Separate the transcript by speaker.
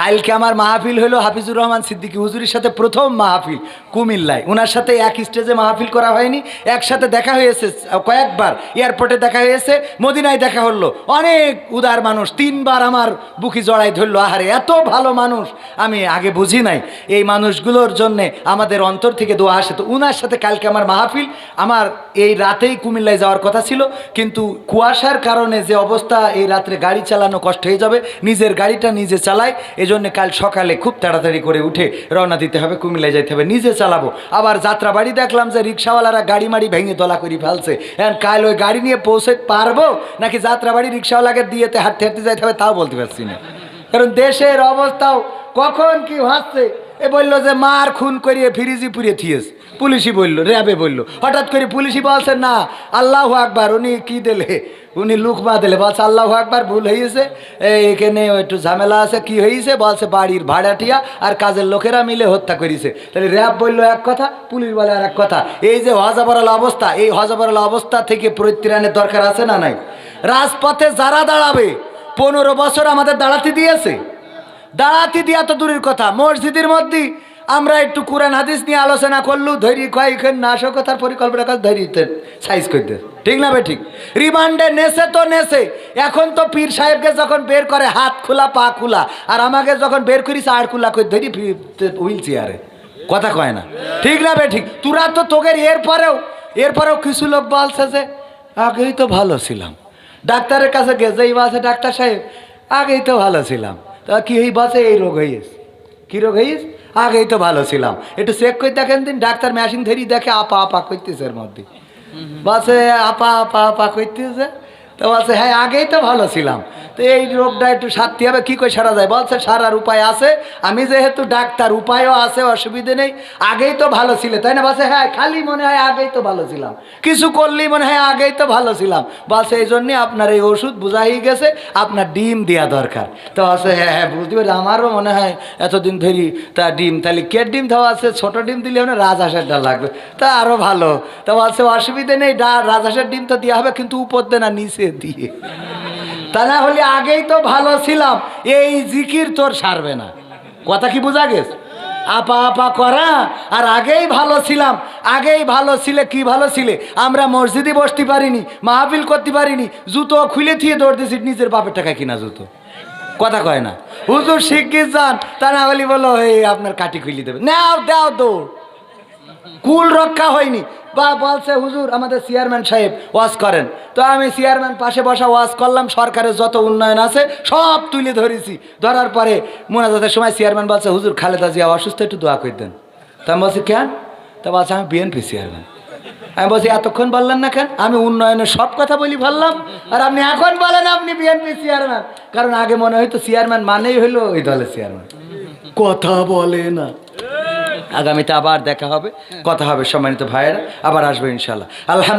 Speaker 1: কালকে আমার মাহফিল হলো হাফিজুর রহমান সিদ্দিকী হুজুরির সাথে প্রথম মাহফিল কুমিল্লায়। ওনার সাথে এক স্টেজে মাহফিল করা হয়নি, একসাথে দেখা হয়েছে, কয়েকবার এয়ারপোর্টে দেখা হয়েছে, মদিনায় দেখা হলো। অনেক উদার মানুষ, তিনবার আমার বুকি জড়াই ধরলো, আহারে, এত ভালো মানুষ, আমি আগে বুঝি নাই। এই মানুষগুলোর জন্য আমাদের অন্তর থেকে দোয়া আসে। তো উনার সাথে কালকে আমার মাহফিল, আমার এই রাতেই কুমিল্লায় যাওয়ার কথা ছিল, কিন্তু কুয়াশার কারণে যে অবস্থা, এই রাত্রে গাড়ি চালানো কষ্ট হয়ে যাবে, নিজের গাড়িটা নিজে চালাই এজন্য কাল সকালে খুব তাড়াতাড়ি করে উঠে রওনা দিতে হবে, কুমিল্লায় যাইতে হবে, নিজে চালাবো। আবার যাত্রা বাড়ি দেখলাম যে রিক্সাওয়ালারা গাড়ি মাড়ি ভেঙে দলা করে ফেলছে। এখন কাল ওই গাড়ি নিয়ে পৌঁছে পারব, নাকি যাত্রা বাড়ি রিক্সাওয়ালাকে দিয়েতে হাঁটতে হাঁটতে যাইতে হবে, তাও বলতে পারছি না। কারণ দেশের অবস্থাও কখন কি ভাসছে এ বলল যে, মার খুন করিয়ে ফিরিজি পুড়িয়ে থিয়েস পুলিশই বলল, র্যাবে বলল। হঠাৎ করে পুলিশই বলছে, না, আল্লাহ আকবার। উনি কি দিলে? উনি লুক লুকমা দিলে বলছে, আল্লাহ আকবার, ভুল হয়েছে এখানে একটু ঝামেলা আছে, কি হয়েছে বলছে, বাড়ির ভাড়াটিয়া আর কাজের লোকেরা মিলে হত্যা করেছে তাহলে র্যাব বলল এক কথা, পুলিশ বলে আর এক কথা। এই যে হজাবরাল অবস্থা, এই হজাবরাল অবস্থা থেকে পরিত্রাণের দরকার আছে না নাই? রাজপথে যারা দাঁড়াবে, পনেরো বছর আমাদের দাঁড়াতে দিয়েছে। দাঁড়াতে দিয়া তো দূরের কথা। মসজিদের মধ্যে আমরা একটু কোরআন, হাদিস নিয়ে আলোচনা করলু ধৈরি কয়েকক্ষণ নাশকতার পরিকল্পনা কাজ ধৈরিতে সাইজ করতে ঠিক না বে ঠিক। রিমান্ডে নেছে তো নেছে। এখন তো পীর সাহেবকে যখন বের করে, হাত খোলা, পা খোলা, আর আমাকে যখন বের করিস, আর খোলা করে ধরি হুইল চেয়ারে। কথা কয় না। ঠিক না বে ঠিক। তোরা তো তোকের এরপরেও এরপরেও কিছু লোক বলছে যে, আগেই তো ভালো ছিলাম। ডাক্তারের কাছে গেছেই বলছে, ডাক্তার সাহেব, আগেই তো ভালো ছিলাম। তা কি হই, বাসে এই রোগ হইস কী রোগ হইস আগেই তো ভালো ছিলাম। একটু চেক করে দেখেন দিন, ডাক্তার মেশিন ধরি দেখে আপা আপা করতেছে এর মধ্যে। বাসে আপা আপা আপা করতেছে তো বলছে হ্যাঁ আগেই তো ভালো ছিলাম। তো এই রোগটা একটু সারতে হবে, কী করে সারা যায়? বলছে, সারার উপায় আছে। আমি যেহেতু ডাক্তার, উপায়ও আছে, অসুবিধে নেই। আগেই তো ভালো ছিল। তাই না? বলছে হ্যাঁ খালি মনে হয় আগেই তো ভালো ছিলাম। কিছু করলেই মনে হয় আগেই তো ভালো ছিলাম। বলছে, এই জন্যে আপনার এই ওষুধ বোঝাই গেছে, আপনার ডিম দেওয়া দরকার। তো আছে হ্যাঁ হ্যাঁ বুঝতে পারি আমারও মনে হয় এতদিন ধরি তা ডিম, তাহলে কে ডিম দেওয়া আছে? ছোটো ডিম দিলে মানে রাজহাঁসের লাগবে। তা আরও ভালো। তো বলছে, অসুবিধে নেই, ডা, রাজহাঁসের ডিম তো দেওয়া হবে, কিন্তু উপর না নিচে। দিয়ে। তা না হলে আগেই তো ভালো ছিলাম, এই জিকির তোর সারবে না। কথা কি বোঝা গেছে? আপা আপা করা, আর আগেই ভালো ছিলাম, আগেই ভালো ছিলে, কি ভালো ছিলে? আমরা মসজিদে বসতে পারিনি, মাহফিল করতে পারিনি, জুতো খুলে থিয়ে দৌড় দিয়েছি, নিজের বাপের টাকা কিনা জুতো। কথা কয় না। হুজুর শিখিয়ে যান, তা না হলে বলো এই আপনার কাটি খুলি দেবে নাও, দাও দৌড়। কুল রক্ষা হয়নি। বা বলছে, হুজুর, আমাদের চেয়ারম্যান সাহেব ওয়াজ করেন। তো আমি চেয়ারম্যান পাশে বসা ওয়াজ করলাম, সরকারের যত উন্নয়ন আছে সব তুলে ধরেছি। ধরার পরে মোনাজাতের সময় চেয়ারম্যান বলছে, হুজুর, খালেদা জিয়া অসুস্থ, একটু দোয়া করে দেন। তা আমি বলছি, কেন? তা বলছে, আমি বিএনপি চেয়ারম্যান। আমি বলছি, এতক্ষণ বললেন না কেন? আমি উন্নয়নের সব কথা বলি বললাম, আর আপনি এখন বলেন আপনি বিএনপি চেয়ারম্যান। কারণ আগে মনে হয়তো চেয়ারম্যান মানেই হলো ওই দলের চেয়ারম্যান। কথা বলে না। আগামীতে আবার দেখা হবে কথা হবে সম্মানিত ভাইয়েরা আবার আসবে ইনশাল্লাহ আলহামদুলিল্লাহ।